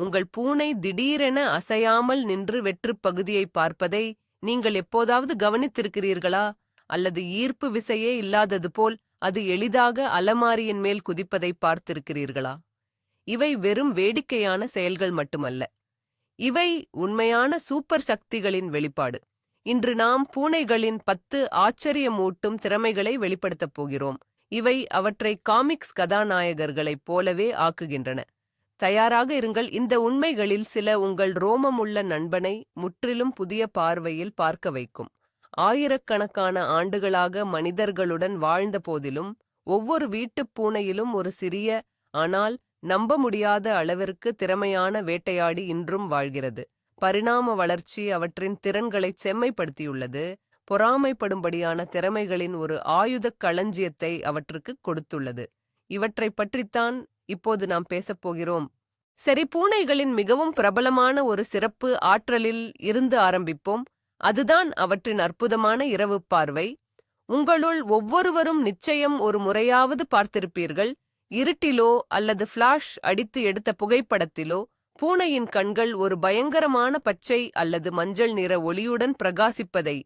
உங்கள் பூனை திடீரென அசையாமல் நின்று வெற்றுப் பகுதியை பார்ப்பதை நீங்கள் எப்போதாவது கவனித்திருக்கிறீர்களா? அல்லது ஈர்ப்பு விசையே இல்லாதது போல் அது எளிதாக அலமாரியின் மேல் குதிப்பதை பார்த்திருக்கிறீர்களா? இவை வெறும் வேடிக்கையான செயல்கள் மட்டுமல்ல. இவை உண்மையான சூப்பர் சக்திகளின் வெளிப்பாடு. இன்று நாம் பூனைகளின் பத்து ஆச்சரியமூட்டும் திறமைகளை வெளிப்படுத்தப் போகிறோம். இவை அவற்றை காமிக்ஸ் கதாநாயகர்களைப் போலவே ஆக்குகின்றன. தயாராக இருங்கள். இந்த உண்மைகளில் சில உங்கள் ரோமமுள்ள நண்பனை முற்றிலும் புதிய பார்வையில் பார்க்க வைக்கும். ஆயிரக்கணக்கான ஆண்டுகளாக மனிதர்களுடன் வாழ்ந்த போதிலும் ஒவ்வொரு வீட்டுப் பூனையிலும் ஒரு சிறிய ஆனால் நம்ப முடியாத அளவிற்கு திறமையான வேட்டையாடி இன்றும் வாழ்கிறது. பரிணாம வளர்ச்சி அவற்றின் திறன்களைச் செம்மைப்படுத்தியுள்ளது. பொறாமைப்படும்படியான திறமைகளின் ஒரு ஆயுதக் களஞ்சியத்தை அவற்றுக்கு கொடுத்துள்ளது. இவற்றைப் பற்றித்தான் இப்போது நாம் பேசப் போகிறோம். சரி பூனைகளின் மிகவும் பிரபலமான ஒரு சிறப்பு ஆற்றலில் இருந்து ஆரம்பிப்போம். அதுதான் அவற்றின் அற்புதமான இரவு பார்வை. உங்களுள் ஒவ்வொருவரும் நிச்சயம் ஒரு முறையாவது பார்த்திருப்பீர்கள். இருட்டிலோ அல்லது ஃபிளாஷ் அடித்து எடுத்த புகைப்படத்திலோ பூனையின் கண்கள் ஒரு பயங்கரமான பச்சை அல்லது மஞ்சள் நிற ஒளியுடன் பிரகாசிப்பதை.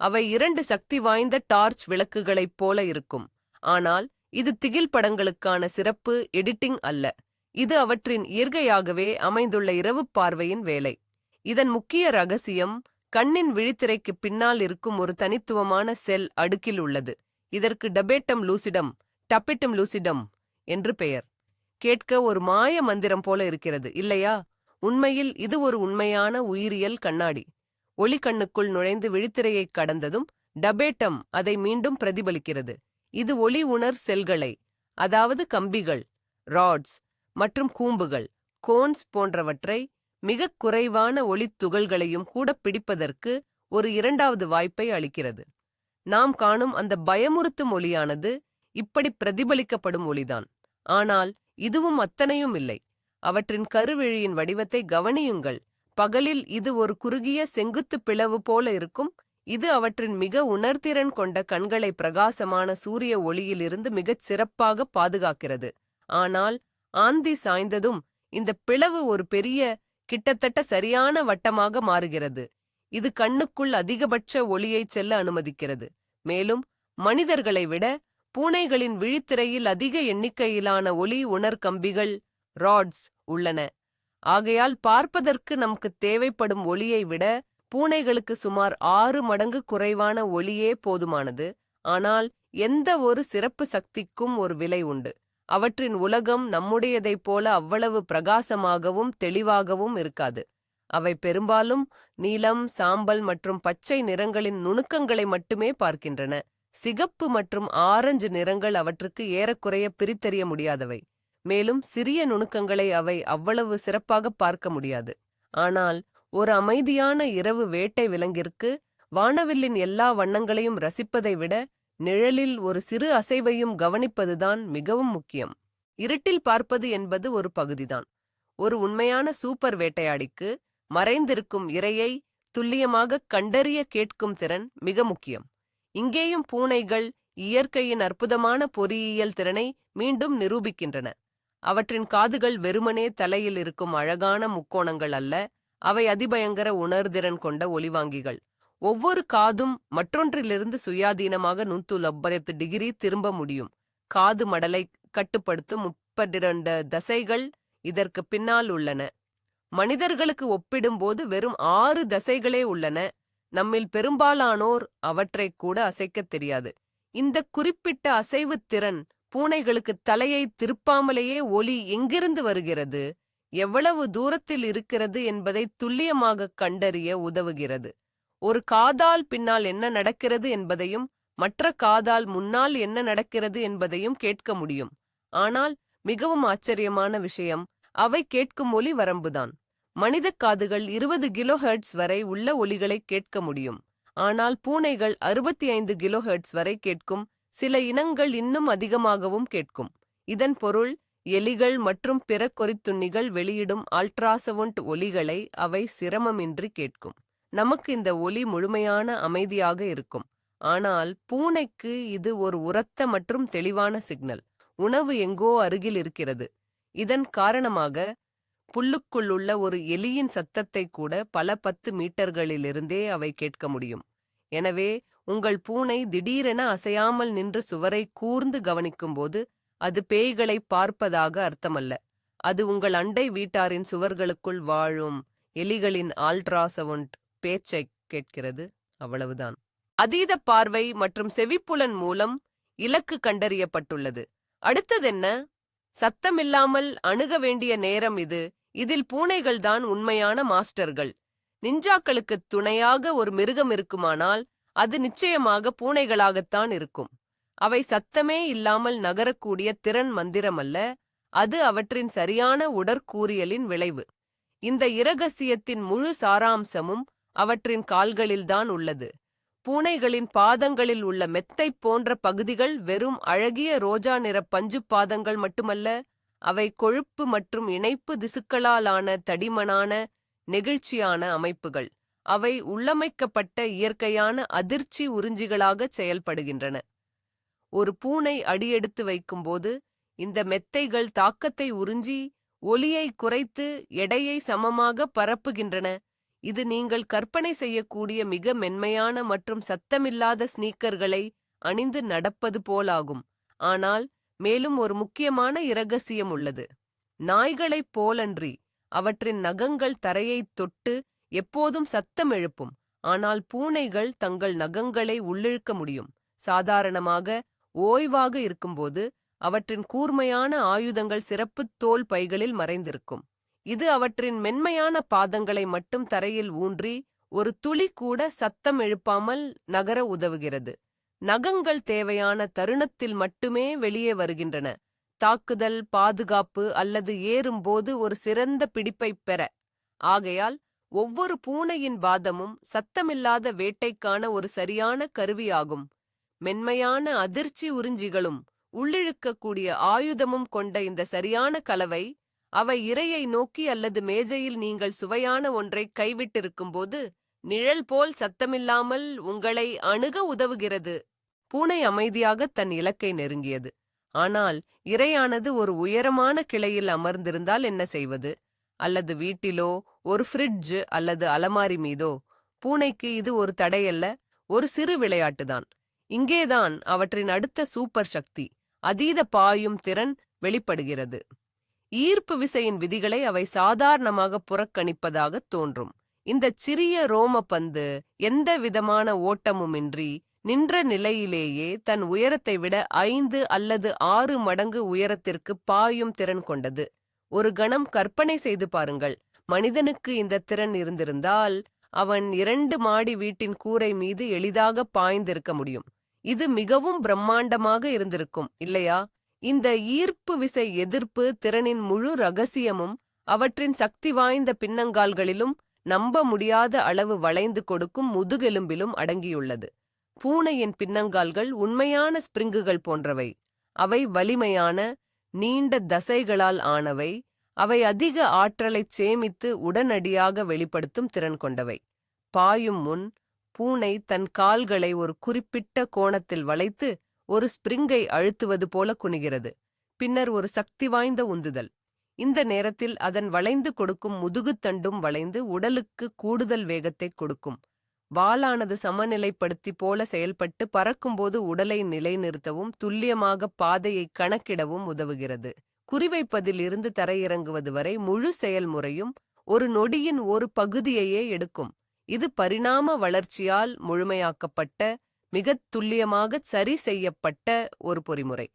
அவை இரண்டு சக்தி வாய்ந்த டார்ச் விளக்குகளைப் போல இருக்கும். ஆனால் இது திகில் படங்களுக்கான சிறப்பு எடிட்டிங் அல்ல. இது அவற்றின் இயற்கையாகவே அமைந்துள்ள இரவுப் பார்வையின் வேலை. இதன் முக்கிய ரகசியம் கண்ணின் விழித்திரைக்கு பின்னால் இருக்கும் ஒரு தனித்துவமான செல் அடுக்கில் உள்ளது. இதற்கு டபேட்டம் லூசிடம் டப்பிட்டம் லூசிடம் என்று பெயர். கேட்க ஒரு மாய மந்திரம் போல இருக்கிறது இல்லையா? உண்மையில் இது ஒரு உண்மையான உயிரியல் கண்ணாடி. ஒளி கண்ணுக்குள் நுழைந்து விழித்திரையைக் கடந்ததும் டபேட்டம் அதை மீண்டும் பிரதிபலிக்கிறது. இது ஒளி உணர் செல்களை அதாவது கம்பிகள் ராட்ஸ் மற்றும் கூம்புகள் கோன்ஸ் போன்றவற்றை மிகக் குறைவான ஒளித் துகள்களையும் கூட பிடிப்பதற்கு ஒரு இரண்டாவது வாய்ப்பை அளிக்கிறது. நாம் காணும் அந்த பயமுறுத்தும் ஒளியானது இப்படி பிரதிபலிக்கப்படும் ஒளிதான். ஆனால் இதுவும் அத்தனையும் இல்லை. அவற்றின் கருவிழியின் வடிவத்தை கவனியுங்கள். பகலில் இது ஒரு குறுகிய செங்குத்து பிளவு போல இருக்கும். இது அவற்றின் மிக உணர்திறன் கொண்ட கண்களை பிரகாசமான சூரிய ஒளியிலிருந்து மிகச் சிறப்பாக பாதுகாக்கிறது. ஆனால் ஆந்தி சாய்ந்ததும் இந்த பிளவு ஒரு பெரிய கிட்டத்தட்ட சரியான வட்டமாக மாறுகிறது. இது கண்ணுக்குள் அதிகபட்ச ஒளியைச் செல்ல அனுமதிக்கிறது. மேலும் மனிதர்களை விட பூனைகளின் விழித்திரையில் அதிக எண்ணிக்கையிலான ஒளி உணர்கம்பிகள் ராட்ஸ் உள்ளன. ஆகையால் பார்ப்பதற்கு நமக்கு தேவைப்படும் ஒளியை விட பூனைகளுக்கு சுமார் ஆறு மடங்கு குறைவான ஒளியே போதுமானது. ஆனால் எந்த ஒரு சிறப்பு சக்திக்கும் ஒரு விலை உண்டு. அவற்றின் உலகம் நம்முடையதைப் போல அவ்வளவு பிரகாசமாகவும் தெளிவாகவும் இருக்காது. அவை பெரும்பாலும் நீலம் சாம்பல் மற்றும் பச்சை நிறங்களின் நுணுக்கங்களை மட்டுமே பார்க்கின்றன. சிகப்பு மற்றும் ஆரஞ்சு நிறங்கள் அவற்றுக்கு ஏறக்குறைய பிரித்தறிய முடியாதவை. மேலும் சிறிய நுணுக்கங்களை அவை அவ்வளவு சிறப்பாக பார்க்க முடியாது. ஆனால் ஒரு அமைதியான இரவு வேட்டை விலங்கிற்கு வானவில்லின் எல்லா வண்ணங்களையும் ரசிப்பதை விட நிழலில் ஒரு சிறு அசைவையும் கவனிப்பதுதான் மிகவும் முக்கியம். இருட்டில் பார்ப்பது என்பது ஒரு பகுதிதான். ஒரு உண்மையான சூப்பர் வேட்டையாடிக்கு மறைந்திருக்கும் இரையை துல்லியமாக கண்டறிய கேட்கும் திறன் மிக முக்கியம். இங்கேயும் பூனைகள் இயற்கையின் அற்புதமான பொறியியல் திறனை மீண்டும் நிரூபிக்கின்றன. அவற்றின் காதுகள் வெறுமனே தலையில் இருக்கும் அழகான முக்கோணங்கள் அல்ல அவை அதிபயங்கர உணர்திறன் கொண்ட ஒலிவாங்கிகள். ஒவ்வொரு காதும் மற்றொன்றிலிருந்து சுயாதீனமாக நூத்து லப்பரத்து டிகிரி திரும்ப முடியும். காது மடலை கட்டுப்படுத்தும் முப்பத்திரண்டு தசைகள் இதற்கு பின்னால் உள்ளன. மனிதர்களுக்கு ஒப்பிடும்போது வெறும் ஆறு தசைகளே உள்ளன. நம்மில் பெரும்பாலானோர் அவற்றைக் கூட அசைக்கத் தெரியாது. இந்த குறிப்பிட்ட அசைவுத் திறன் பூனைகளுக்கு தலையை திருப்பாமலேயே ஒலி எங்கிருந்து வருகிறது? எவ்வளவு தூரத்தில் இருக்கிறது என்பதை துல்லியமாக கண்டறிய உதவுகிறது. ஒரு காதால் பின்னால் என்ன நடக்கிறது என்பதையும் மற்ற காதால் முன்னால் என்ன நடக்கிறது என்பதையும் கேட்க முடியும். ஆனால் மிகவும் ஆச்சரியமான விஷயம் அவை கேட்கும் ஒலி வரம்புதான். மனித காதுகள் இருபது கிலோஹெர்ட்ஸ் வரை உள்ள ஒலிகளை கேட்க முடியும். ஆனால் பூனைகள் அறுபத்தி ஐந்து கிலோஹெர்ட்ஸ் வரை கேட்கும் சில இனங்கள் இன்னும் அதிகமாகவும் கேட்கும். இதன் பொருள் எலிகள் மற்றும் பிற கொறித்துண்ணிகள் வெளியிடும் அல்ட்ராசவுண்ட் ஒலிகளை அவை சிரமமின்றி கேட்கும். நமக்கு இந்த ஒலி முழுமையான அமைதியாக இருக்கும். ஆனால் பூனைக்கு இது ஒரு உரத்த மற்றும் தெளிவான சிக்னல். உணவு எங்கோ அருகில் இருக்கிறது. இதன் காரணமாக புல்லுக்குள் உள்ள ஒரு எலியின் சத்தத்தை கூட பல பத்து மீட்டர்களிலிருந்தே அவை கேட்க முடியும். எனவே உங்கள் பூனை திடீரென அசையாமல் நின்று சுவரை கூர்ந்து கவனிக்கும்போது அது பேய்களை பார்ப்பதாக அர்த்தமல்ல. அது உங்கள் அண்டை வீட்டாரின் சுவர்களுக்குள் வாழும் எலிகளின் ஆல்ட்ராசவுண்ட் பேச்சை கேட்கிறது. அவ்வளவுதான். அதீத பார்வை மற்றும் செவிப்புலன் மூலம் இலக்கு கண்டறியப்பட்டுள்ளது. அடுத்ததென்ன? சத்தமில்லாமல் அணுக வேண்டிய நேரம் இது. இதில் பூனைகள்தான் உண்மையான மாஸ்டர்கள். நிஞ்சாக்களுக்கு துணையாக ஒரு மிருகம் இருக்குமானால் அது நிச்சயமாக பூனைகளாகத்தான் இருக்கும். அவை சத்தமே இல்லாமல் நகரக்கூடிய திறன் மந்திரமல்ல அது அவற்றின் சரியான உடற்கூறியலின் விளைவு. இந்த இரகசியத்தின் முழு சாராம்சமும் அவற்றின் கால்களில்தான் உள்ளது. பூனைகளின் பாதங்களில் உள்ள மெத்தை போன்ற பகுதிகள் வெறும் அழகிய ரோஜா நிற பஞ்சு பாதங்கள் மட்டுமல்ல அவை கொழுப்பு மற்றும் இணைப்பு திசுக்களாலான தடிமனான நெகிழ்ச்சியான அமைப்புகள். அவை உள்ளமைக்கப்பட்ட இயற்கையான அதிர்ச்சி உறிஞ்சிகளாக செயல்படுகின்றன. ஒரு பூனை அடியெடுத்து வைக்கும்போது இந்த மெத்தைகள் தாக்கத்தை உறிஞ்சி ஒலியை குறைத்து எடையை சமமாக பரப்புகின்றன. இது நீங்கள் கற்பனை செய்யக்கூடிய மிக மென்மையான மற்றும் சத்தமில்லாத ஸ்னீக்கர்களை அணிந்து நடப்பது போலாகும். ஆனால் மேலும் ஒரு முக்கியமான இரகசியம் உள்ளது. நாய்களைப் போலன்றி அவற்றின் நகங்கள் தரையைத் தொட்டு எப்போதும் சத்தம் எழுப்பும். ஆனால் பூனைகள் தங்கள் நகங்களை உள்ளிழுக்க முடியும். சாதாரணமாக ஓய்வாக இருக்கும்போது அவற்றின் கூர்மையான ஆயுதங்கள் சிறப்பு தோல் பைகளில் மறைந்திருக்கும். இது அவற்றின் மென்மையான பாதங்களை மட்டும் தரையில் ஊன்றி ஒரு துளி கூட சத்தம் எழுப்பாமல் நகர உதவுகிறது. நகங்கள் தேவையான தருணத்தில் மட்டுமே வெளியே வருகின்றன. தாக்குதல் பாதுகாப்பு அல்லது ஏறும்போது ஒரு சிறந்த பிடிப்பைப் பெற. ஆகையால் ஒவ்வொரு பூனையின் வாதமும் சத்தமில்லாத வேட்டைக்கான ஒரு சரியான கருவியாகும். மென்மையான அதிர்ச்சி உறிஞ்சிகளும் உள்ளிழுக்கக்கூடிய ஆயுதமும் கொண்ட இந்த சரியான கலவை அவை இரையை நோக்கி அல்லது மேஜையில் நீங்கள் சுவையான ஒன்றை கைவிட்டிருக்கும்போது நிழல் போல் சத்தமில்லாமல் உங்களை அணுக உதவுகிறது. பூனை அமைதியாக தன் இலக்கை நெருங்கியது. ஆனால் இரையானது ஒரு உயரமான கிளையில் அமர்ந்திருந்தால் என்ன செய்வது? அல்லது வீட்டிலோ ஒரு ஃப்ரிட்ஜ் அல்லது அலமாரி மீதோ? பூனைக்கு இது ஒரு தடையல்ல ஒரு சிறு விளையாட்டுதான். இங்கேதான் அவற்றின் அடுத்த சூப்பர் சக்தி அதீத பாயும் திறன் வெளிப்படுகிறது. ஈர்ப்பு விசையின் விதிகளை அவை சாதாரணமாக புறக்கணிப்பதாக தோன்றும். இந்த சிறிய ரோம பந்து எந்த விதமான ஓட்டமுமின்றி நின்ற நிலையிலேயே தன் உயரத்தை விட ஐந்து அல்லது ஆறு மடங்கு உயரத்திற்கு பாயும் திறன் கொண்டது. ஒரு கணம் கற்பனை செய்து பாருங்கள். மனிதனுக்கு இந்த திறன் இருந்திருந்தால் அவன் இரண்டு மாடி வீட்டின் கூரை மீது எளிதாக பாய்ந்திருக்க முடியும். இது மிகவும் பிரம்மாண்டமாக இருந்திருக்கும் இல்லையா? இந்த ஈர்ப்பு விசை எதிர்ப்பு திறனின் முழு ரகசியமும் அவற்றின் சக்தி வாய்ந்த பின்னங்கால்களிலும் நம்ப முடியாத அளவு வளைந்து கொடுக்கும் முதுகெலும்பிலும் அடங்கியுள்ளது. பூனையின் பின்னங்கால்கள் உண்மையான ஸ்பிரிங்குகள் போன்றவை. அவை வலிமையான நீண்ட தசைகளால் ஆனவை. அவை அதிக ஆற்றலைச் சேமித்து உடனடியாக வெளிப்படுத்தும் திறன் கொண்டவை. பாயும் முன் பூனை தன் கால்களை ஒரு குறிப்பிட்ட கோணத்தில் வளைத்து ஒரு ஸ்பிரிங்கை அழுத்துவது போல குனிகிறது. பின்னர் ஒரு சக்தி வாய்ந்த உந்துதல். இந்த நேரத்தில் அதன் வளைந்து கொடுக்கும் முதுகுத்தண்டும் வளைந்து உடலுக்கு கூடுதல் வேகத்தை கொடுக்கும். வாலானது சமநிலைப்படுத்தி போல செயல்பட்டு பறக்கும்போது உடலை நிலைநிறுத்தவும் துல்லியமாக பாதையை கணக்கிடவும் உதவுகிறது. குறிவைப்பதில் இருந்து தரையிறங்குவது வரை முழு செயல்முறையும் ஒரு நொடியின் ஒரு பகுதியையே எடுக்கும். இது பரிணாம வளர்ச்சியால் முழுமையாக்கப்பட்ட மிகத் துல்லியமாக சரி செய்யப்பட்ட ஒரு பொறிமுறை.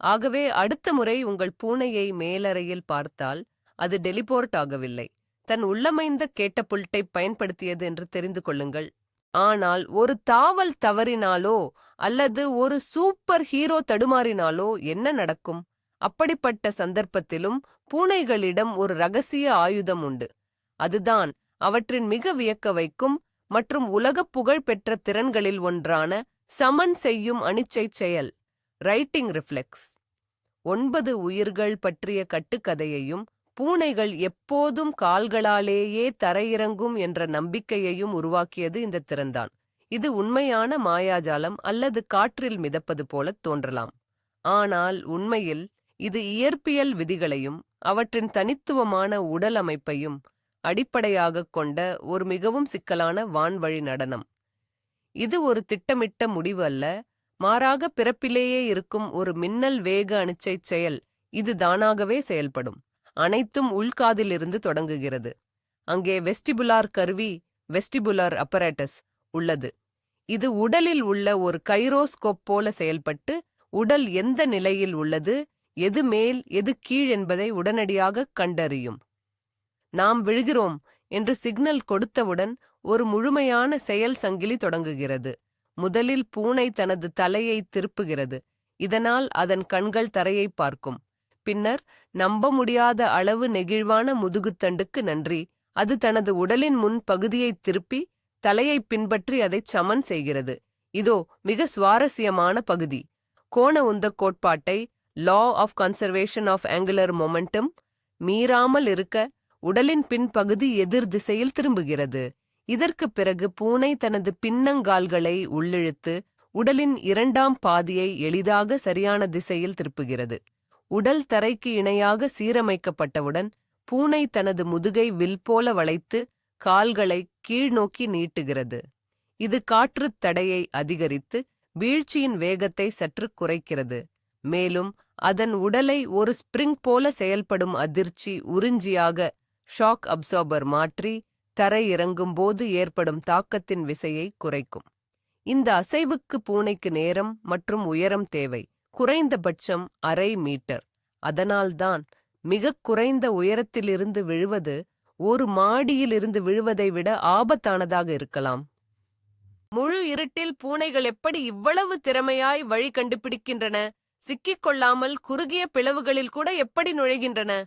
ஆகவே அடுத்த முறை உங்கள் பூனையை மேலறையில் பார்த்தால் அது டெலிபோர்ட் ஆகவில்லை. தன் உள்ளமைந்த கேட்டபுல்ட்டை பயன்படுத்தியது என்று தெரிந்து கொள்ளுங்கள். ஆனால் ஒரு தாவல் தவறினாலோ அல்லது ஒரு சூப்பர் ஹீரோ தடுமாறினாலோ என்ன நடக்கும்? அப்படிப்பட்ட சந்தர்ப்பத்திலும் பூனைகளிடம் ஒரு ரகசிய ஆயுதம் உண்டு. அதுதான் அவற்றின் மிக வியக்க வைக்கும் மற்றும் உலகப் புகழ் பெற்ற திறன்களில் ஒன்றான சமன் செய்யும் அனிச்சை செயல் ரைட்டிங் ரிஃப்ளெக்ஸ். ஒன்பது உயிர்கள் பற்றிய கட்டுக்கதையையும் பூனைகள் எப்போதும் கால்களாலேயே தரையிறங்கும் என்ற நம்பிக்கையையும் உருவாக்கியது இந்த திறன்தான். இது உண்மையான மாயாஜாலம் அல்லது காற்றில் மிதப்பது போலத் தோன்றலாம். ஆனால் உண்மையில் இது இயற்பியல் விதிகளையும் அவற்றின் தனித்துவமான உடல் அமைப்பையும் அடிப்படையாகக் கொண்ட ஒரு மிகவும் சிக்கலான வான்வழி நடனம். இது ஒரு திட்டமிட்ட முடிவு அல்ல மாறாக பிறப்பிலேயே இருக்கும் ஒரு மின்னல் வேக அணுச்சை செயல் இது தானாகவே செயல்படும். அனைத்தும் உள்காதிலிருந்து தொடங்குகிறது. அங்கே வெஸ்டிபுலார் கருவி வெஸ்டிபுலார் அப்பரேட்டஸ் உள்ளது. இது உடலில் உள்ள ஒரு கைரோஸ்கோப் போல செயல்பட்டு உடல் எந்த நிலையில் உள்ளது எது மேல் எது கீழ் என்பதை உடனடியாக கண்டறியும். நாம் விழுகிறோம் என்று சிக்னல் கொடுத்தவுடன் ஒரு முழுமையான செயல் சங்கிலி தொடங்குகிறது. முதலில் பூனை தனது தலையை திருப்புகிறது. இதனால் அதன் கண்கள் தரையை பார்க்கும். பின்னர் நம்ப முடியாத அளவு நெகிழ்வான முதுகுத்தண்டுக்கு நன்றி. அது தனது உடலின் முன் பகுதியை திருப்பி தலையை பின்பற்றி அதைச் சமன் செய்கிறது. இதோ மிக சுவாரஸ்யமான பகுதி. கோண உந்தக் கோட்பாட்டை law of conservation of angular momentum மீறாமல் இருக்க உடலின் பின்பகுதி எதிர் திசையில் திரும்புகிறது. இதற்குப் பிறகு பூனை தனது பின்னங்கால்களை உள்ளிழுத்து உடலின் இரண்டாம் பாதியை எளிதாக சரியான திசையில் திருப்புகிறது. உடல் தரைக்கு இணையாக சீரமைக்கப்பட்டவுடன் பூனை தனது முதுகை வில் போல வளைத்து கால்களை கீழ்நோக்கி நீட்டுகிறது. இது காற்றுத் தடையை அதிகரித்து வீழ்ச்சியின் வேகத்தை சற்று குறைக்கிறது. மேலும் அதன் உடலை ஒரு ஸ்பிரிங் போல செயல்படும் அதிர்ச்சி உறிஞ்சியாக ஷாக் அப்சார்பர் மாற்றி தரை இறங்கும்போது ஏற்படும் தாக்கத்தின் விசையை குறைக்கும். இந்த அசைவுக்கு பூனைக்கு நேரம் மற்றும் உயரம் தேவை. குறைந்தபட்சம் அரை மீட்டர். அதனால்தான் மிகக் குறைந்த உயரத்திலிருந்து விழுவது ஒரு மாடியிலிருந்து விழுவதை விட ஆபத்தானதாக இருக்கலாம். முழு இருட்டில் பூனைகள் எப்படி இவ்வளவு திறமையாய் வழி கண்டுபிடிக்கின்றன? சிக்கிக் கொள்ளாமல் குறுகிய பிளவுகளில் கூட எப்படி நுழைகின்றன?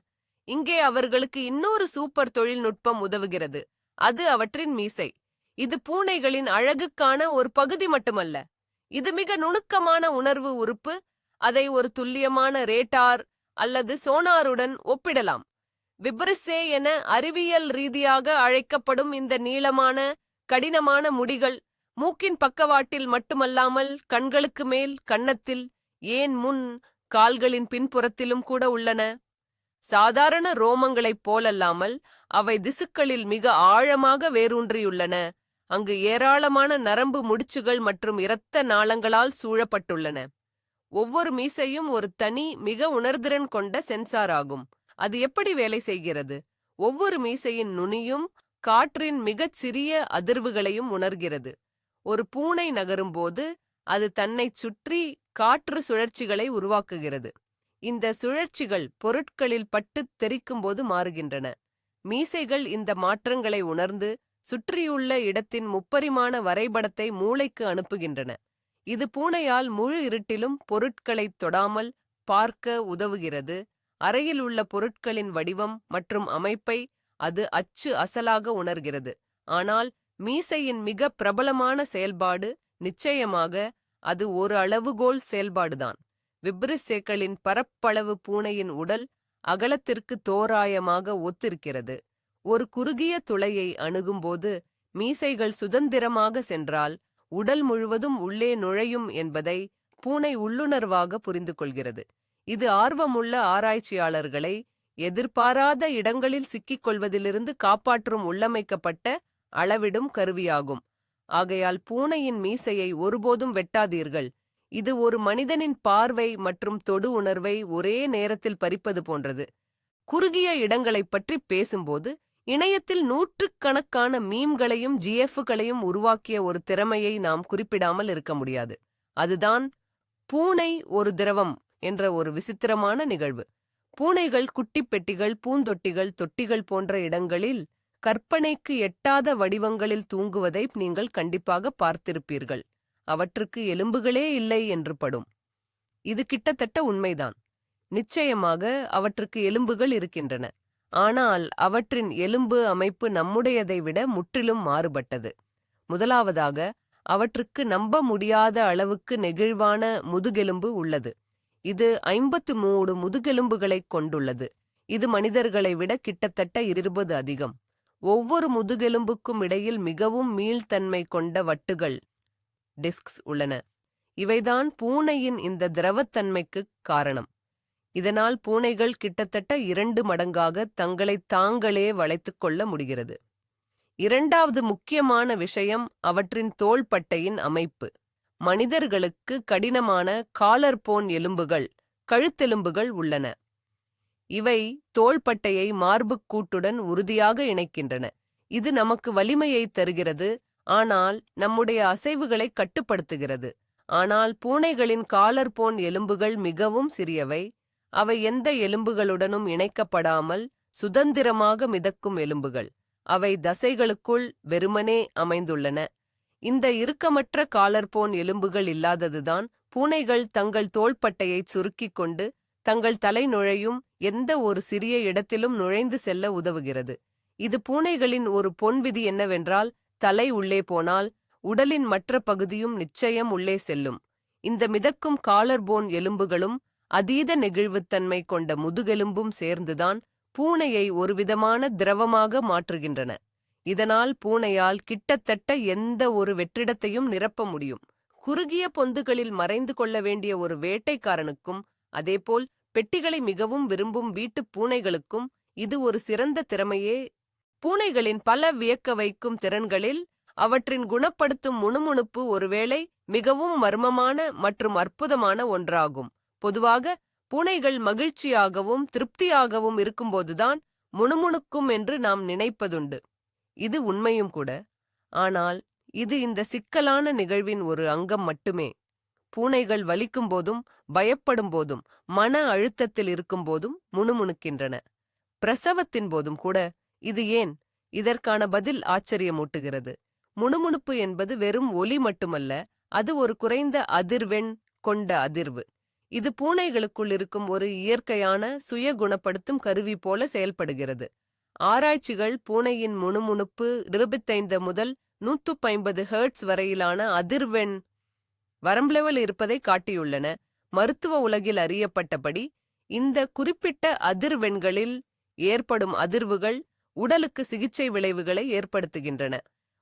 இங்கே அவர்களுக்கு இன்னொரு சூப்பர் தொழில்நுட்பம் உதவுகிறது. அது அவற்றின் மீசை. இது பூனைகளின் அழகுக்கான ஒரு பகுதி மட்டுமல்ல. இது மிக நுணுக்கமான உணர்வு உறுப்பு. அதை ஒரு துல்லியமான ரேட்டார் அல்லது சோனாருடன் ஒப்பிடலாம். விப்ரிசே என அறிவியல் ரீதியாக அழைக்கப்படும் இந்த நீளமான கடினமான முடிகள் மூக்கின் பக்கவாட்டில் மட்டுமல்லாமல் கண்களுக்கு மேல் கன்னத்தில் ஏன் முன் கால்களின் பின்புறத்திலும் கூட உள்ளன. சாதாரண ரோமங்களைப் போலல்லாமல் அவை திசுக்களில் மிக ஆழமாக வேரூன்றியுள்ளன. அங்கு ஏராளமான நரம்பு முடிச்சுகள் மற்றும் இரத்த நாளங்களால் சூழப்பட்டுள்ளன. ஒவ்வொரு மீசையும் ஒரு தனி மிக உணர்திறன் கொண்ட சென்சார் ஆகும். அது எப்படி வேலை செய்கிறது? ஒவ்வொரு மீசையின் நுனியும் காற்றின் மிகச் சிறிய அதிர்வுகளையும் உணர்கிறது. ஒரு பூனை நகரும்போது அது தன்னைச் சுற்றி காற்று சுழற்சிகளை உருவாக்குகிறது. இந்த சுழற்சிகள் பொருட்களில் பட்டுத் தெறிக்கும்போது மாறுகின்றன. மீசைகள் இந்த மாற்றங்களை உணர்ந்து சுற்றியுள்ள இடத்தின் முப்பரிமாண வரைபடத்தை மூளைக்கு அனுப்புகின்றன. இது பூனையால் முழு இருட்டிலும் பொருட்களைத் தொடாமல் பார்க்க உதவுகிறது. அறையில் உள்ள பொருட்களின் வடிவம் மற்றும் அமைப்பை அது அச்சு அசலாக உணர்கிறது. ஆனால் மீசையின் மிக பிரபலமான செயல்பாடு நிச்சயமாக அது ஒரு அளவுகோல் செயல்பாடுதான். விப்ரிசேக்களின் பரப்பளவு பூனையின் உடல் அகலத்திற்கு தோராயமாக ஒத்திருக்கிறது. ஒரு குறுகிய துளையை அணுகும்போது மீசைகள் சுதந்திரமாக சென்றால் உடல் முழுவதும் உள்ளே நுழையும் என்பதை பூனை உள்ளுணர்வாக புரிந்து கொள்கிறது இது ஆர்வமுள்ள ஆராய்ச்சியாளர்களை எதிர்பாராத இடங்களில் சிக்கிக் கொள்வதிலிருந்து காப்பாற்றும் உள்ளமைக்கப்பட்ட அளவிடும் கருவியாகும். ஆகையால் பூனையின் மீசையை ஒருபோதும் வெட்டாதீர்கள். இது ஒரு மனிதனின் பார்வை மற்றும் தொடு உணர்வை ஒரே நேரத்தில் பறிப்பது போன்றது. குறுகிய இடங்களைப் பற்றி பேசும்போது இணையத்தில் நூற்றுக்கணக்கான மீம்களையும் ஜிஎஃப்களையும் உருவாக்கிய ஒரு திறமையை நாம் குறிப்பிடாமல் இருக்க முடியாது. அதுதான் பூனை ஒரு திரவம் என்ற ஒரு விசித்திரமான நிகழ்வு. பூனைகள் குட்டிப் பெட்டிகள் பூந்தொட்டிகள் தொட்டிகள் போன்ற இடங்களில் கற்பனைக்கு எட்டாத வடிவங்களில் தூங்குவதை நீங்கள் கண்டிப்பாக பார்த்திருப்பீர்கள். அவற்றுக்கு எலும்புகளே இல்லை என்று படும். இது கிட்டத்தட்ட உண்மைதான். நிச்சயமாக அவற்றுக்கு எலும்புகள் இருக்கின்றன. ஆனால் அவற்றின் எலும்பு அமைப்பு நம்முடையதை விட முற்றிலும் மாறுபட்டது. முதலாவதாக அவற்றுக்கு நம்ப முடியாத அளவுக்கு நெகிழ்வான முதுகெலும்பு உள்ளது. இது ஐம்பத்து மூணு முதுகெலும்புகளைக் கொண்டுள்ளது. இது மனிதர்களை விட கிட்டத்தட்ட இருபது அதிகம். ஒவ்வொரு முதுகெலும்புக்கும் இடையில் மிகவும் மீள்தன்மை கொண்ட வட்டுகள் டிஸ்க்ஸ் உள்ளன. இவைதான் பூனையின் இந்த திரவத்தன்மைக்கு காரணம். இதனால் பூனைகள் கிட்டத்தட்ட இரண்டு மடங்காக தங்களை தாங்களே வளைத்துக் கொள்ள முடிகிறது. இரண்டாவது முக்கியமான விஷயம் அவற்றின் தோள்பட்டையின் அமைப்பு. மனிதர்களுக்கு கடினமான காலர் போன் எலும்புகள் கழுத்தெலும்புகள் உள்ளன. இவை தோள்பட்டையை மார்புக் கூட்டுடன் உறுதியாக இணைக்கின்றன. இது நமக்கு வலிமையை தருகிறது ஆனால் நம்முடைய அசைவுகளை கட்டுப்படுத்துகிறது. ஆனால் பூனைகளின் காலர் போன் எலும்புகள் மிகவும் சிறியவை. அவை எந்த எலும்புகளுடனும் இணைக்கப்படாமல் சுதந்திரமாக மிதக்கும் எலும்புகள். அவை தசைகளுக்குள் வெறுமனே அமைந்துள்ளன. இந்த இறுக்கமற்ற காலர்போன் எலும்புகள் இல்லாததுதான் பூனைகள் தங்கள் தோள்பட்டையைச் சுருக்கிக் கொண்டு தங்கள் தலை நுழையும் எந்த ஒரு சிறிய இடத்திலும் நுழைந்து செல்ல உதவுகிறது. இது பூனைகளின் ஒரு பொன்விதி என்னவென்றால் தலை உள்ளே போனால் உடலின் மற்ற பகுதியும் நிச்சயம் உள்ளே செல்லும். இந்த மிதக்கும் காலர்போன் எலும்புகளும் அதீத நெகிழ்வுத்தன்மை கொண்ட முதுகெலும்பும் சேர்ந்துதான் பூனையை ஒருவிதமான திரவமாக மாற்றுகின்றன. இதனால் பூனையால் கிட்டத்தட்ட எந்த ஒரு வெற்றிடத்தையும் நிரப்ப முடியும். குறுகிய பொந்துகளில் மறைந்து கொள்ள வேண்டிய ஒரு வேட்டைக்காரனுக்கும் அதேபோல் பெட்டிகளை மிகவும் விரும்பும் வீட்டுப் பூனைகளுக்கும் இது ஒரு சிறந்த திறமையே பூனைகளின் பல வியக்க வைக்கும் திறன்களில் அவற்றின் குணப்படுத்தும் முணுமுணுப்பு ஒருவேளை மிகவும் மர்மமான மற்றும் அற்புதமான ஒன்றாகும். பொதுவாக பூனைகள் மகிழ்ச்சியாகவும் திருப்தியாகவும் இருக்கும்போதுதான் முணுமுணுக்கும் என்று நாம் நினைப்பதுண்டு. இது உண்மையும் கூட. ஆனால் இது இந்த சிக்கலான நிகழ்வின் ஒரு அங்கம் மட்டுமே. பூனைகள் வலிக்கும் போதும் பயப்படும் போதும் மன அழுத்தத்தில் இருக்கும் போதும் முணுமுணுக்கின்றன. பிரசவத்தின் போதும் கூட இது ஏன்? இதற்கான பதில் ஆச்சரியமூட்டுகிறது. முணுமுணுப்பு என்பது வெறும் ஒலி மட்டுமல்ல அது ஒரு குறைந்த அதிர்வெண் கொண்ட அதிர்வு. இது பூனைகளுக்குள் இருக்கும் ஒரு இயற்கையான சுய குணப்படுத்தும் கருவி போல செயல்படுகிறது. ஆராய்ச்சிகள் பூனையின் முணுமுணுப்பு இருபத்தைந்து முதல் நூத்து ஐம்பது ஹெர்ட்ஸ் வரையிலான அதிர்வெண் வரம்பளவில் இருப்பதை காட்டியுள்ளன. மருத்துவ உலகில் அறியப்பட்டபடி இந்த குறிப்பிட்ட அதிர்வெண்களில் ஏற்படும் அதிர்வுகள் உடலுக்கு சிகிச்சை விளைவுகளை ஏற்படுத்துகின்றன.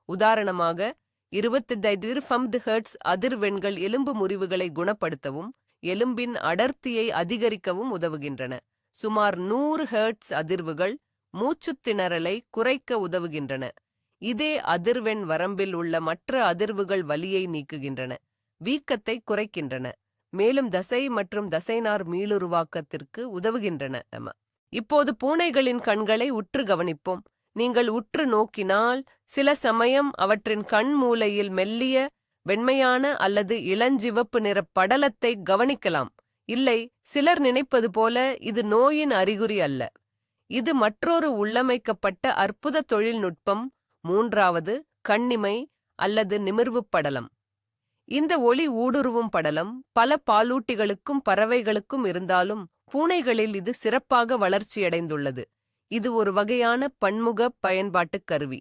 உதாரணமாக இருபத்தைந்து ஃபம்து ஹெர்ட்ஸ் அதிர்வெண்கள் எலும்பு முறிவுகளை குணப்படுத்தவும் எலும்பின் அடர்த்தியை அதிகரிக்கவும் உதவுகின்றன. சுமார் நூறு ஹெர்ட்ஸ் அதிர்வுகள் மூச்சுத் திணறலை குறைக்க உதவுகின்றன. இதே அதிர்வெண் வரம்பில் உள்ள மற்ற அதிர்வுகள் வலியை நீக்குகின்றன. வீக்கத்தை குறைக்கின்றன. மேலும் தசை மற்றும் தசைனார் மீளுருவாக்கத்திற்கு உதவுகின்றன. இப்போது பூனைகளின் கண்களை உற்று கவனிப்போம். நீங்கள் உற்று நோக்கினால் சில சமயம் அவற்றின் கண் மூலையில் மெல்லிய வெண்மையான அல்லது இளஞ்சிவப்பு நிற படலத்தை கவனிக்கலாம். இல்லை சிலர் நினைப்பது போல இது நோயின் அறிகுறி அல்ல. இது மற்றொரு உள்ளமைக்கப்பட்ட அற்புத தொழில்நுட்பம். மூன்றாவது கண்ணிமை அல்லது நிமிர்வுப் படலம். இந்த ஒளி ஊடுருவும் படலம் பல பாலூட்டிகளுக்கும் பறவைகளுக்கும் இருந்தாலும் பூனைகளில் இது சிறப்பாக வளர்ச்சியடைந்துள்ளது. இது ஒரு வகையான பன்முக பயன்பாட்டுக் கருவி.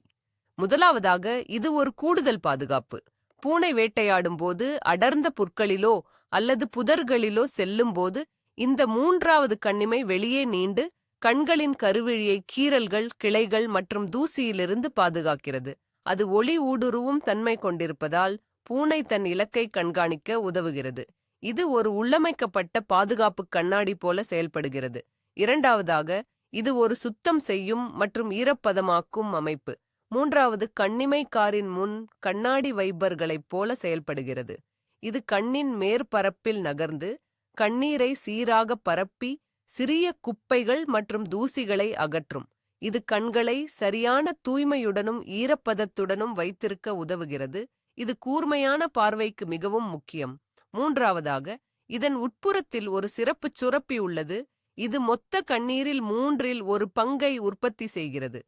முதலாவதாக இது ஒரு கூடுதல் பாதுகாப்பு. பூனை வேட்டையாடும் போது அடர்ந்த புற்களிலோ அல்லது புதர்களிலோ செல்லும்போது இந்த மூன்றாவது கண்ணிமை வெளியே நீண்டு கண்களின் கருவிழியை கீறல்கள் கிளைகள் மற்றும் தூசியிலிருந்து பாதுகாக்கிறது. அது ஒளி ஊடுருவும் தன்மை கொண்டிருப்பதால் பூனை தன் இலக்கை கண்காணிக்க உதவுகிறது. இது ஒரு உள்ளமைக்கப்பட்ட பாதுகாப்பு கண்ணாடி போல செயல்படுகிறது. இரண்டாவதாக இது ஒரு சுத்தம் செய்யும் மற்றும் ஈரப்பதமாக்கும் அமைப்பு. மூன்றாவது கண்ணிமை காரின் முன் கண்ணாடி வைப்பர்களைப் போல செயல்படுகிறது. இது கண்ணின் மேற்பரப்பில் நகர்ந்து கண்ணீரை சீராக பரப்பி சிறிய குப்பைகள் மற்றும் தூசிகளை அகற்றும். இது கண்களை சரியான தூய்மையுடனும் ஈரப்பதத்துடனும் வைத்திருக்க உதவுகிறது. இது கூர்மையான பார்வைக்கு மிகவும் முக்கியம். மூன்றாவதாக இதன் உட்புறத்தில் ஒரு சிறப்பு சுரப்பி உள்ளது. இது மொத்த கண்ணீரில் மூன்றில் ஒரு பங்கை உற்பத்தி செய்கிறது.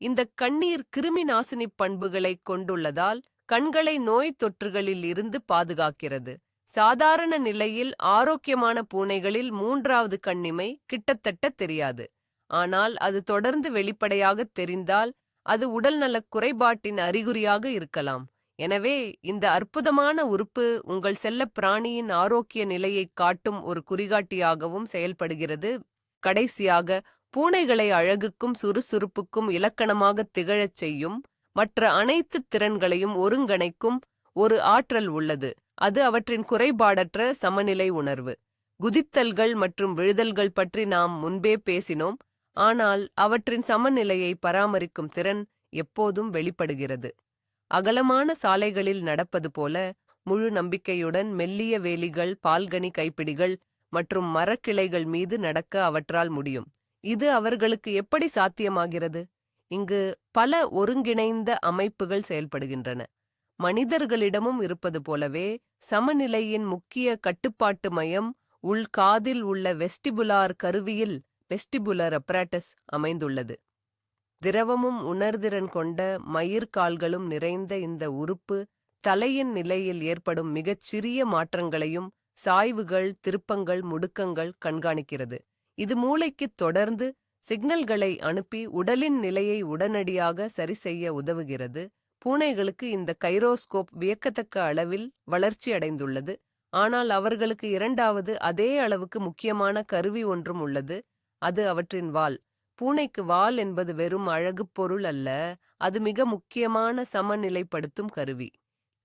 இந்த கண்ணீர் கிருமி நாசினி பண்புகளை கொண்டுள்ளதால் கண்களை நோய் தொற்றுகளில் இருந்து பாதுகாக்கிறது. சாதாரண நிலையில் ஆரோக்கியமான பூனைகளில் மூன்றாவது கண்ணிமை கிட்டத்தட்ட தெரியாது. ஆனால் அது தொடர்ந்து வெளிப்படையாக தெரிந்தால் அது உடல்நலக் குறைபாட்டின் அறிகுறியாக இருக்கலாம். எனவே இந்த அற்புதமான உறுப்பு உங்கள் செல்லப் பிராணியின் ஆரோக்கிய நிலையைக் காட்டும் ஒரு குறிகாட்டியாகவும் செயல்படுகிறது. கடைசியாக பூனைகளை அழகுக்கும் சுறுசுறுப்புக்கும் இலக்கணமாகத் திகழச் செய்யும் மற்ற அனைத்து திறன்களையும் ஒருங்கிணைக்கும் ஒரு ஆற்றல் உள்ளது. அது அவற்றின் குறைபாடற்ற சமநிலை உணர்வு. குதித்தல்கள் மற்றும் விழுதல்கள் பற்றி நாம் முன்பே பேசினோம். ஆனால் அவற்றின் சமநிலையை பராமரிக்கும் திறன் எப்போதும் வெளிப்படுகிறது. அகலமான சாலைகளில் நடப்பது போல முழு நம்பிக்கையுடன் மெல்லிய வேலிகள் பால்கனி கைப்பிடிகள் மற்றும் மரக்கிளைகள் மீது நடக்க அவற்றால் முடியும். இது அவர்களுக்கு எப்படி சாத்தியமாகிறது? இங்கு பல ஒருங்கிணைந்த அமைப்புகள் செயல்படுகின்றன. மனிதர்களிடமும் இருப்பது போலவே சமநிலையின் முக்கிய கட்டுப்பாட்டு மையம் உள்காதில் உள்ள வெஸ்டிபுலார் கருவியில் வெஸ்டிபுலர் அப்ராட்டஸ் அமைந்துள்ளது. திரவமும் உணர்திறன் கொண்ட மயிர்கால்களும் நிறைந்த இந்த உறுப்பு தலையின் நிலையில் ஏற்படும் மிகச் சிறிய மாற்றங்களையும் சாய்வுகள் திருப்பங்கள் முடுக்கங்கள் கண்காணிக்கிறது. இது மூளைக்கு தொடர்ந்து சிக்னல்களை அனுப்பி உடலின் நிலையை உடனடியாக சரி செய்ய உதவுகிறது. பூனைகளுக்கு இந்த கைரோஸ்கோப் வியக்கத்தக்க அளவில் வளர்ச்சி அடைந்துள்ளது. ஆனால் அவர்களுக்கு இரண்டாவது அதே அளவுக்கு முக்கியமான கருவி ஒன்றும் உள்ளது. அது அவற்றின் வால். பூனைக்கு வால் என்பது வெறும் அழகுப் பொருள் அல்ல அது மிக முக்கியமான சமநிலைப்படுத்தும் கருவி.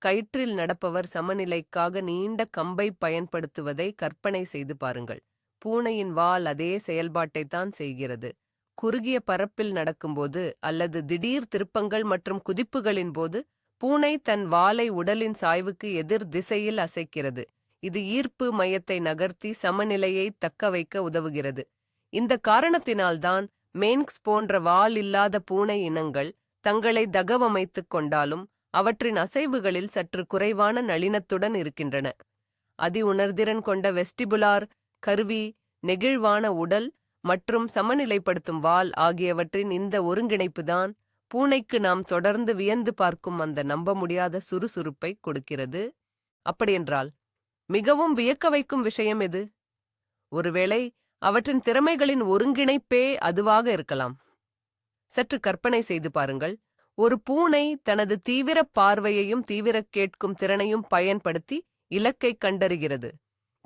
கயிற்றில் நடப்பவர் சமநிலைக்காக நீண்ட கம்பை பயன்படுத்துவதை கற்பனை செய்து பாருங்கள். பூனையின் வால் அதே செயல்பாட்டைத்தான் செய்கிறது. குறுகிய பரப்பில் நடக்கும்போது அல்லது திடீர் திருப்பங்கள் மற்றும் குதிப்புகளின் போது பூனை தன் வாலை உடலின் சாய்வுக்கு எதிர் திசையில் அசைக்கிறது. இது ஈர்ப்பு மையத்தை நகர்த்தி சமநிலையை தக்க வைக்க உதவுகிறது. இந்த காரணத்தினால்தான் மேன்க்ஸ் போன்ற வால் இல்லாத பூனை இனங்கள் தங்களை தகவமைத்துக் கொண்டாலும் அவற்றின் அசைவுகளில் சற்று குறைவான நளினத்துடன் இருக்கின்றன. அதி உணர்திறன் கொண்ட வெஸ்டிபுலார் கருவி நெகிழ்வான உடல் மற்றும் சமநிலைப்படுத்தும் வால் ஆகியவற்றின் இந்த ஒருங்கிணைப்புதான் பூனைக்கு நாம் தொடர்ந்து வியந்து பார்க்கும் அந்த நம்ப முடியாத சுறுசுறுப்பை கொடுக்கிறது. அப்படியென்றால் மிகவும் வியக்க வைக்கும் விஷயம் எது? ஒருவேளை அவற்றின் திறமைகளின் ஒருங்கிணைப்பே அதுவாக இருக்கலாம். சற்று கற்பனை செய்து பாருங்கள். ஒரு பூனை தனது தீவிர பார்வையையும் தீவிர கேட்கும் திறனையும் பயன்படுத்தி இலக்கை கண்டறிகிறது.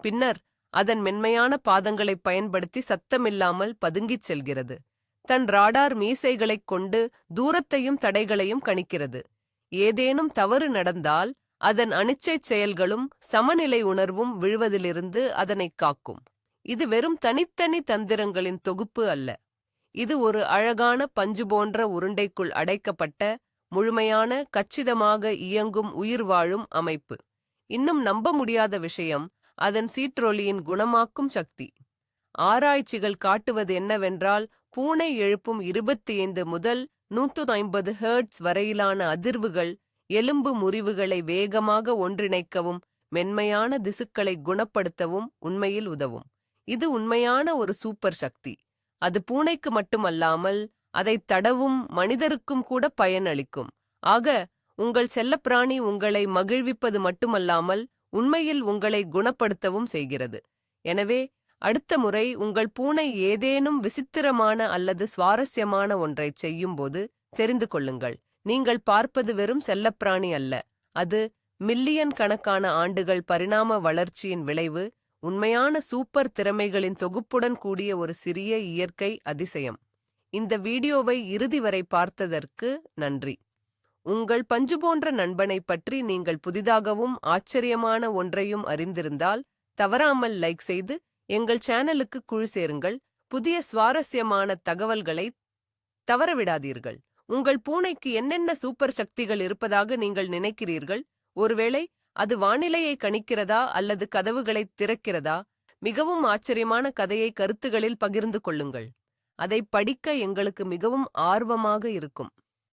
பின்னர் அதன் மென்மையான பாதங்களை பயன்படுத்தி சத்தமில்லாமல் பதுங்கிச் செல்கிறது. தன் ராடார் மீசைகளைக் கொண்டு தூரத்தையும் தடைகளையும் கணிக்கிறது. ஏதேனும் தவறு நடந்தால் அதன் அனிச்சைச் செயல்களும் சமநிலை உணர்வும் விழுவதிலிருந்து அதனைக் காக்கும். இது வெறும் தனித்தனி தந்திரங்களின் தொகுப்பு அல்ல. இது ஒரு அழகான பஞ்சு போன்ற உருண்டைக்குள் அடைக்கப்பட்ட முழுமையான கச்சிதமாக இயங்கும் உயிர் வாழும் அமைப்பு. இன்னும் நம்ப முடியாத விஷயம் அதன் சீற்றொலியின் குணமாக்கும் சக்தி. ஆராய்ச்சிகள் காட்டுவது என்னவென்றால் பூனை எழுப்பும் இருபத்தி ஐந்து முதல் நூற்று ஐம்பது ஹெர்ட்ஸ் வரையிலான அதிர்வுகள் எலும்பு முறிவுகளை வேகமாக ஒன்றிணைக்கவும் மென்மையான திசுக்களை குணப்படுத்தவும் உண்மையில் உதவும். இது உண்மையான ஒரு சூப்பர் சக்தி. அது பூனைக்கு மட்டுமல்லாமல் அதை தடவும் மனிதருக்கும் கூட பயனளிக்கும். ஆக உங்கள் செல்லப்பிராணி உங்களை மகிழ்விப்பது மட்டுமல்லாமல் உண்மையில் உங்களை குணப்படுத்தவும் செய்கிறது. எனவே அடுத்த முறை உங்கள் பூனை ஏதேனும் விசித்திரமான அல்லது சுவாரஸ்யமான ஒன்றைச் செய்யும்போது தெரிந்து கொள்ளுங்கள். நீங்கள் பார்ப்பது வெறும் செல்லப்பிராணி அல்ல. அது மில்லியன் கணக்கான ஆண்டுகள் பரிணாம வளர்ச்சியின் விளைவு உண்மையான சூப்பர் திறமைகளின் தொகுப்புடன் கூடிய ஒரு சிறிய இயற்கை அதிசயம். இந்த வீடியோவை இறுதி வரை பார்த்ததற்கு நன்றி. உங்கள் பஞ்சு போன்ற நண்பனை பற்றி நீங்கள் புதிதாகவும் ஆச்சரியமான ஒன்றையும் அறிந்திருந்தால் தவறாமல் லைக் செய்து எங்கள் சேனலுக்கு குழு சேருங்கள். புதிய சுவாரஸ்யமான தகவல்களை தவறவிடாதீர்கள். உங்கள் பூனைக்கு என்னென்ன சூப்பர் சக்திகள் இருப்பதாக நீங்கள் நினைக்கிறீர்கள்? ஒருவேளை அது வானிலையை கணிக்கிறதா அல்லது கதவுகளை திறக்கிறதா? மிகவும் ஆச்சரியமான கதையை கருத்துகளில் பகிர்ந்து கொள்ளுங்கள். அதை படிக்க எங்களுக்கு மிகவும் ஆர்வமாக இருக்கும்.